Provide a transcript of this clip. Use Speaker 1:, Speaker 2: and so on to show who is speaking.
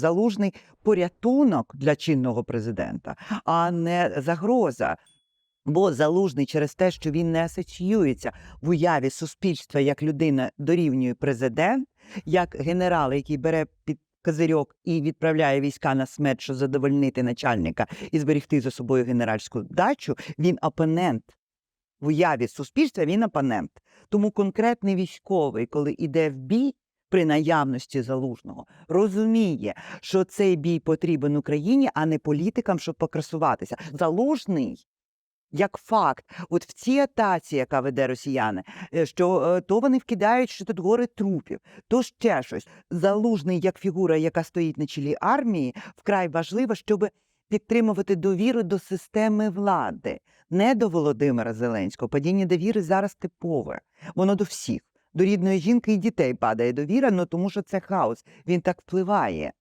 Speaker 1: Залужний порятунок для чинного президента, а не загроза. Бо залужний через те, що він не асоціюється в уяві суспільства як людина дорівнює президент, як генерал, який бере під козирьок і відправляє війська на смерть, щоб задовольнити начальника і зберегти за собою генеральську дачу, він опонент. В уяві суспільства він опонент. Тому конкретний військовий, коли йде в бій при наявності залужного, розуміє, що цей бій потрібен Україні, а не політикам, щоб покрасуватися. Залужний. Як факт, от в цій атаці, яка веде росіяни, е, що е, то вони вкидають, що тут гори трупів, то ще щось. Залужний як фігура, яка стоїть на чолі армії, вкрай важливо, щоб підтримувати довіру до системи влади, не до Володимира Зеленського. Падіння довіри зараз типове. Воно до всіх. До рідної жінки і дітей падає довіра, ну тому що це хаос. Він так впливає.